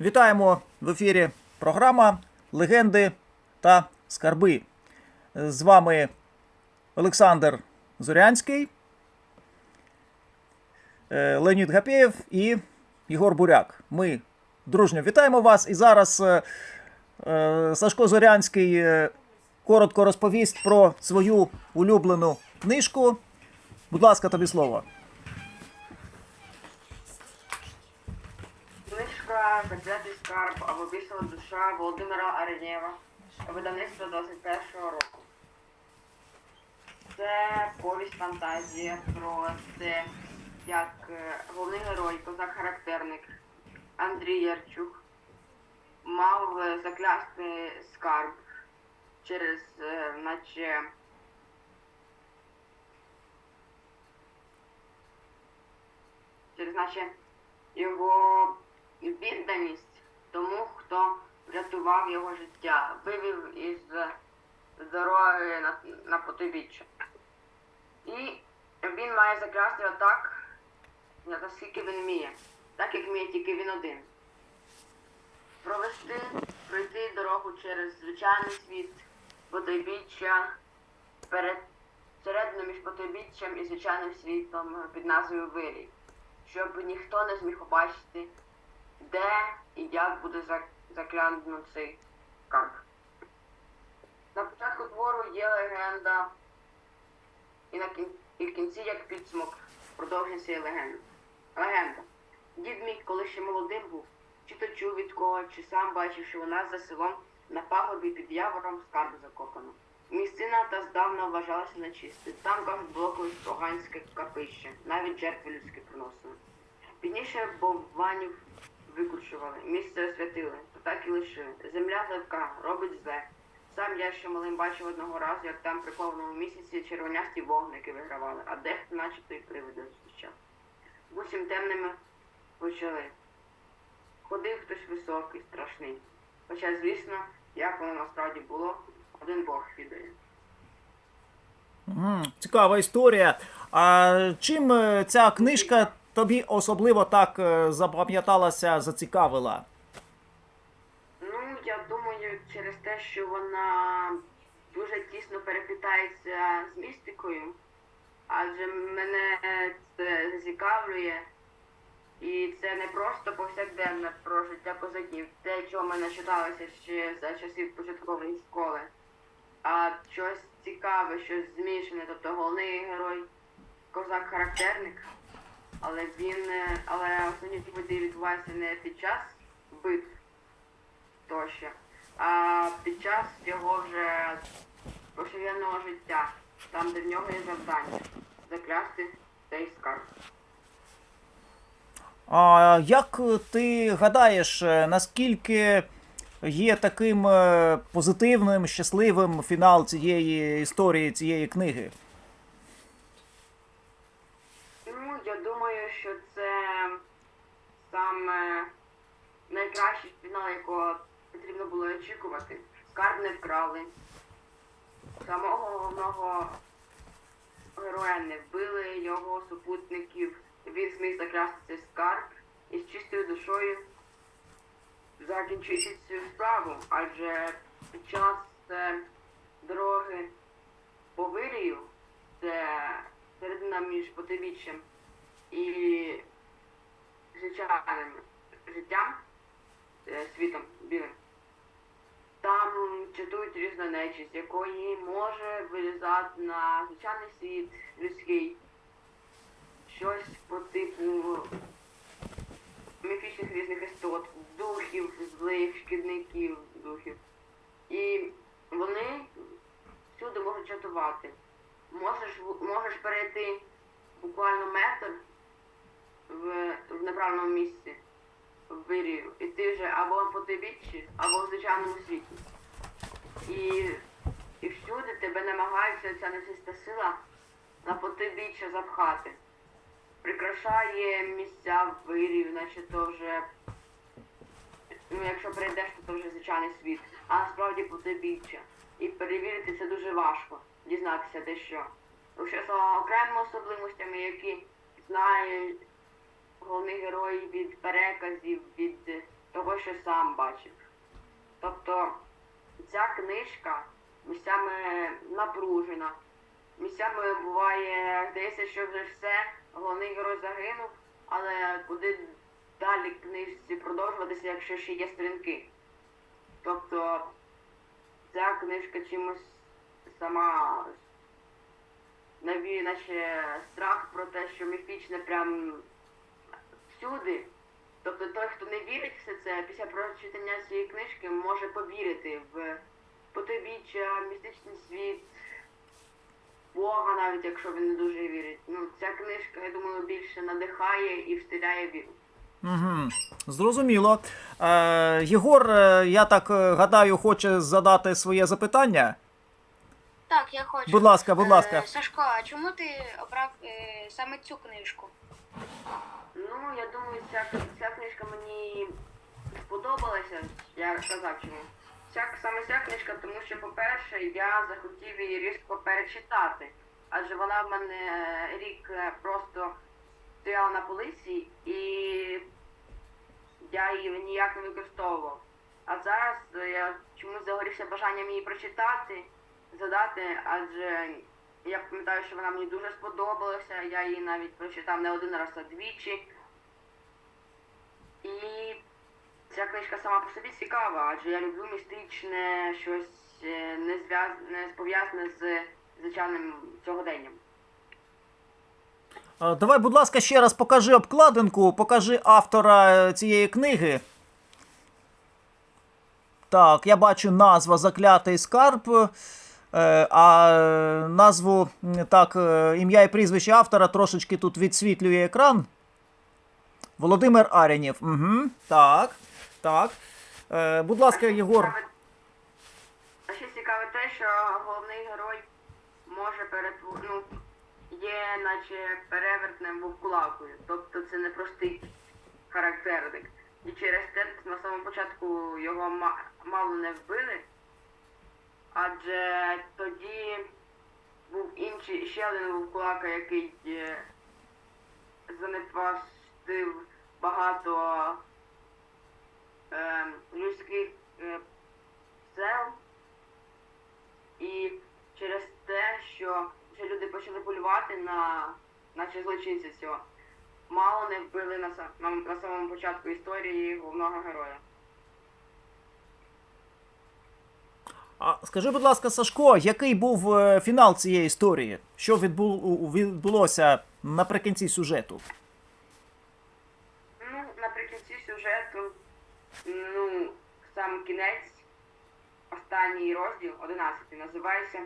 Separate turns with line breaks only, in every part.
Вітаємо в ефірі програма Легенди та Скарби. З вами Олександр Зорянський, е, Леонід Гапєєв і Єгор Буряк. Ми дружньо вітаємо вас. І зараз е, е, Сашко Зорянський коротко розповість про свою улюблену книжку. Будь ласка, тобі слово.
Заклятий скарб або бісова душа Володимира Аренєва. Видавництво 21-го року. Це повість фантазія про те, як е, головний герой, козак-характерник Андрій Ярчук мав е, заклясти скарб через, е, наче, через наче його відданість тому, хто врятував його життя, вивів із дороги на, на потибіччя. І він має заклясти отак, наскільки він вміє, так як вміє тільки він один. Провести, пройти дорогу через звичайний світ, потойбіччя, перед середину між потойбіччям і звичайним світом під назвою Вирій щоб ніхто не зміг побачити, де і як буде заклянено цей скарб. На початку твору є легенда, і, на кін... і в кінці як підсумок продовження цієї легенди. Легенда. Дід мій, коли ще молодим був, чи то чув від кого, чи сам бачив, що у нас за селом на пагорбі під явором скарб закопано. Місцина та здавна вважалася нечистою. Там, кажуть, було колись поганське капище, навіть жертви людські приносили. Пізніше бованів викручували, місце освятили, то так і лишили. Земля легка, робить зле. Сам я ще малим бачив одного разу, як там при повному місяці червонясті вогники вигравали, а дехто начебто і привиди зустрічав. Бусім темними почали. Ходив хтось високий, страшний. Хоча, звісно, як воно насправді було, один Бог відає.
Цікава історія. А чим е, ця книжка тобі особливо так е, запам'яталася, зацікавила?
Ну, я думаю, через те, що вона дуже тісно переплітається з містикою, адже мене це зацікавлює. І це не просто повсякденне про життя козаків, те, чого мене читалося ще за часів початкової школи, а щось цікаве, щось змішане, тобто головний герой козак-характерник, але він, е, але основні події відбуваються не під час битв, тощо. А під час його вже повсякденного життя, там, де в нього є завдання заклясти цей скарб.
А як ти гадаєш, е, наскільки є таким е, позитивним, щасливим фінал цієї історії, цієї книги?
Ну, я думаю, що це саме найкращий фінал, якого потрібно було очікувати. Скарб не вкрали. Самого головного героя не вбили, його супутників. Він зміг закрасти цей скарб і з чистою душою закінчити цю справу, адже під час е, дороги по Вирію, це середина між потибіччям і звичайним життям, е, світом білим, там чатують різна нечість, якої може вилізати на звичайний світ людський. Щось по типу міфічних різних істот, духів, злих, шкідників, духів. І вони всюди можуть чатувати. Можеш, можеш перейти буквально метр в, в неправильному місці в вирію, і ти вже або по тибіччі, або в звичайному світі. І, і всюди тебе намагаються ця нечиста сила на потибіччя запхати. Прикрашає місця в вирію, наче то вже. Ну, якщо прийдеш, то, то вже звичайний світ. А насправді потибіччя. І перевірити це дуже важко, дізнатися де що. Лише з окремими особливостями, які знає головний герой від переказів, від того, що сам бачив. Тобто ця книжка місцями напружена. Місцями буває, здається, що вже все, головний герой загинув, але куди далі книжці продовжуватися, якщо ще є сторінки. Тобто ця книжка чимось сама навіє наче страх про те, що міфічне прям всюди. Тобто той, хто не вірить в все це, після прочитання цієї книжки може повірити в потойбіччя, містичний світ, Бога, навіть якщо він не дуже вірить. Ну, ця книжка, я думаю, більше надихає і встиляє віру.
Угу. Зрозуміло. Е, Єгор, е, я так е, гадаю, хоче задати своє запитання.
Так, я хочу.
Будь ласка, будь ласка.
Е, Сашко, а чому ти обрав е, саме цю книжку?
Ну, я думаю, ця, ця книжка мені сподобалася, я сказав чому. Ця, саме ця книжка, тому що, по-перше, я захотів її різко перечитати. Адже вона в мене е, рік е, просто стояла на полиці і я її ніяк не використовував. А зараз е, я чомусь загорівся бажанням її прочитати, задати, адже я пам'ятаю, що вона мені дуже сподобалася. Я її навіть прочитав не один раз, а двічі. І ця книжка сама по собі цікава, адже я люблю містичне щось е, не пов'язане з звичайним сьогоденням.
Е, Давай, будь ласка, ще раз покажи обкладинку, покажи автора е, цієї книги. Так, я бачу назва Заклятий скарб. А назву, так, ім'я і прізвище автора трошечки тут відсвітлює екран. Володимир Арінєв. Угу, так, так. Е, будь ласка, Єгор.
Ще цікаве те, що головний герой може перетвор... ну, є наче перевертним вовкулакою. Тобто це не простий характерник. І через те на самому початку його ма- мало не вбили, адже тоді був інший ще один вовкулака, який е, занепастив багато е, людських е, сел. І через те, що вже люди почали полювати на наче злочинця цього, мало не вбили на, на, на самому початку історії головного героя.
А скажи, будь ласка, Сашко, який був е, фінал цієї історії? Що відбу- відбулося наприкінці сюжету?
Ну, наприкінці сюжету, ну, сам кінець, останній розділ, 11, називається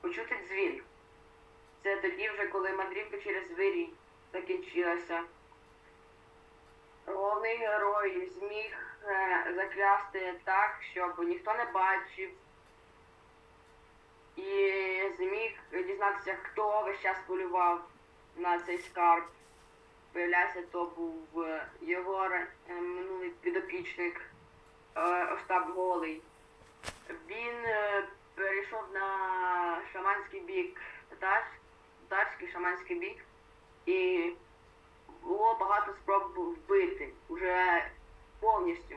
Почути дзвін. Це тоді вже, коли мандрівка через вирій закінчилася. Головний герой зміг е, заклясти так, щоб ніхто не бачив. І зміг дізнатися, хто весь час полював на цей скарб. Виявляється, то був е, його е, минулий підопічник е, Остап Голий. Він перейшов на шаманський бік, татар, татарський шаманський бік, і було багато спроб вбити уже повністю.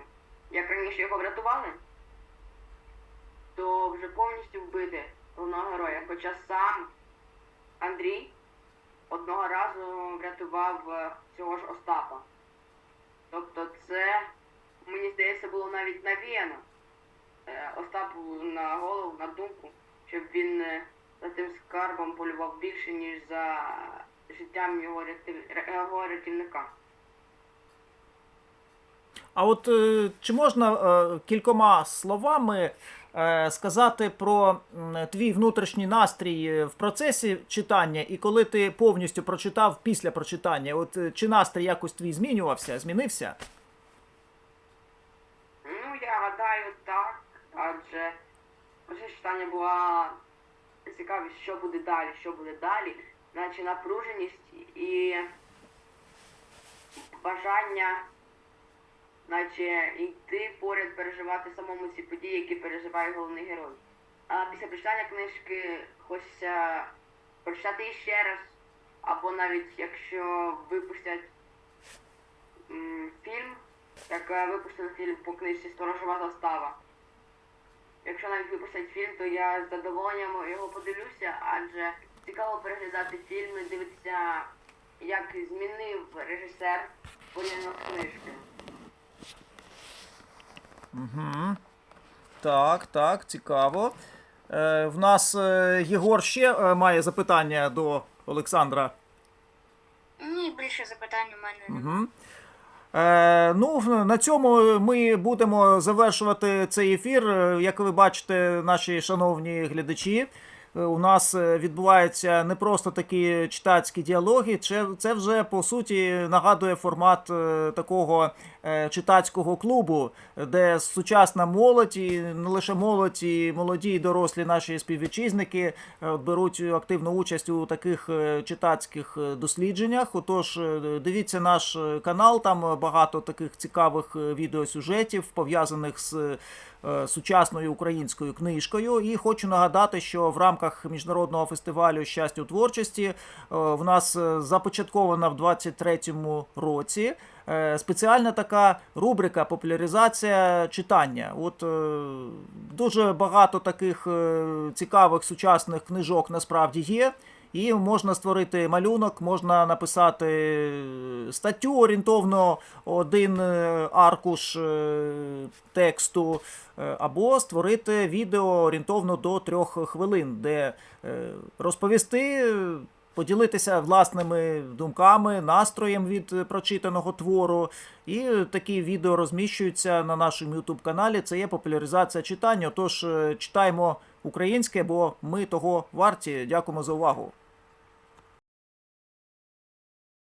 Як раніше його врятували, то вже повністю вбити головного героя. Хоча сам Андрій одного разу врятував е, цього ж Остапа. Тобто це, мені здається, було навіть навіяно е, Остапу на голову, на думку, щоб він е, за тим скарбом полював більше, ніж за життям його, рятив- його рятівника.
А от чи можна кількома словами сказати про твій внутрішній настрій е, в процесі читання, і коли ти повністю прочитав після прочитання? От е, чи настрій якось твій змінювався, змінився?
Ну, я гадаю, так, адже вже читання була цікавість, що буде далі, що буде далі, наче напруженість і бажання, наче йти поряд, переживати самому ці події, які переживає головний герой. А після прочитання книжки хочеться прочитати її ще раз, або навіть якщо випустять фільм як е, випустили фільм по книжці Сторожова застава. Якщо навіть випустять фільм, то я з задоволенням його подивлюся, адже цікаво переглядати фільми, дивитися, як змінив режисер порівняно з книжкою.
Угу. Так, так, цікаво. Е, в нас е, Єгор ще е, має запитання до Олександра.
Ні, більше запитань у мене немає.
Угу. Е, ну, на цьому ми будемо завершувати цей ефір. Е, Як ви бачите, наші шановні глядачі, у нас е, відбуваються не просто такі читацькі діалоги. Це, вже по суті нагадує формат е, такого е, читацького клубу, де сучасна молодь, і не лише молодь, і молоді і дорослі наші співвітчизники беруть активну участь у таких читацьких дослідженнях. Отож, дивіться наш канал, там багато таких цікавих відеосюжетів, пов'язаних з сучасною українською книжкою. І хочу нагадати, що в рамках міжнародного фестивалю щастя у творчості е, в нас е, започаткована в 23-му році. е, Спеціальна така рубрика популяризація читання. От е, дуже багато таких е, цікавих сучасних книжок насправді є. І можна створити малюнок, можна написати е, статтю орієнтовно один е, аркуш е, тексту, або створити відео орієнтовно до трьох хвилин, де розповісти, поділитися власними думками, настроєм від прочитаного твору. І такі відео розміщуються на нашому YouTube каналі. Це є популяризація читання. Тож читаємо українське, бо ми того варті. Дякуємо за увагу.